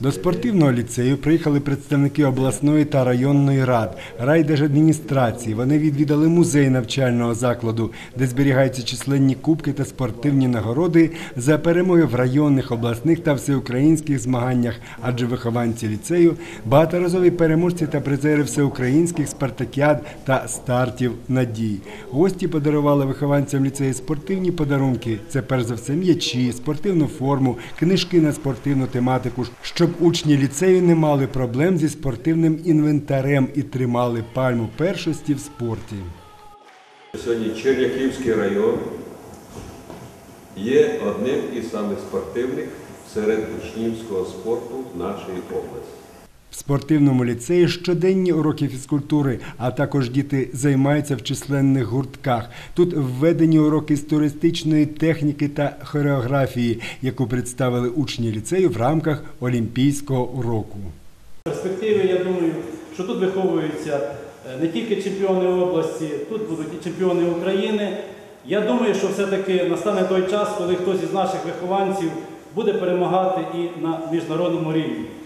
До спортивного ліцею приїхали представники обласної та районної рад, райдержадміністрації. Вони відвідали музей навчального закладу, де зберігаються численні кубки та спортивні нагороди за перемоги в районних, обласних та всеукраїнських змаганнях. Адже вихованці ліцею багаторазові переможці та призери всеукраїнських спартакіад та стартів надій. Гості подарували вихованцям ліцею спортивні подарунки. Це перш за все м'ячі, спортивну форму, книжки на спортивну тематику, щоб учні ліцею не мали проблем зі спортивним інвентарем і тримали пальму першості в спорті. Сьогодні Черняківський район є одним із найспортивних серед учнівського спорту нашої області. Спортивному ліцеї щоденні уроки фізкультури, а також діти займаються в численних гуртках. Тут введені уроки з туристичної техніки та хореографії, яку представили учні ліцею в рамках олімпійського уроку. В перспективі, я думаю, що тут виховуються е, не тільки чемпіони області, тут будуть і чемпіони України. Я думаю, що все-таки настане той час, коли хтось із наших вихованців буде перемагати і на міжнародному рівні.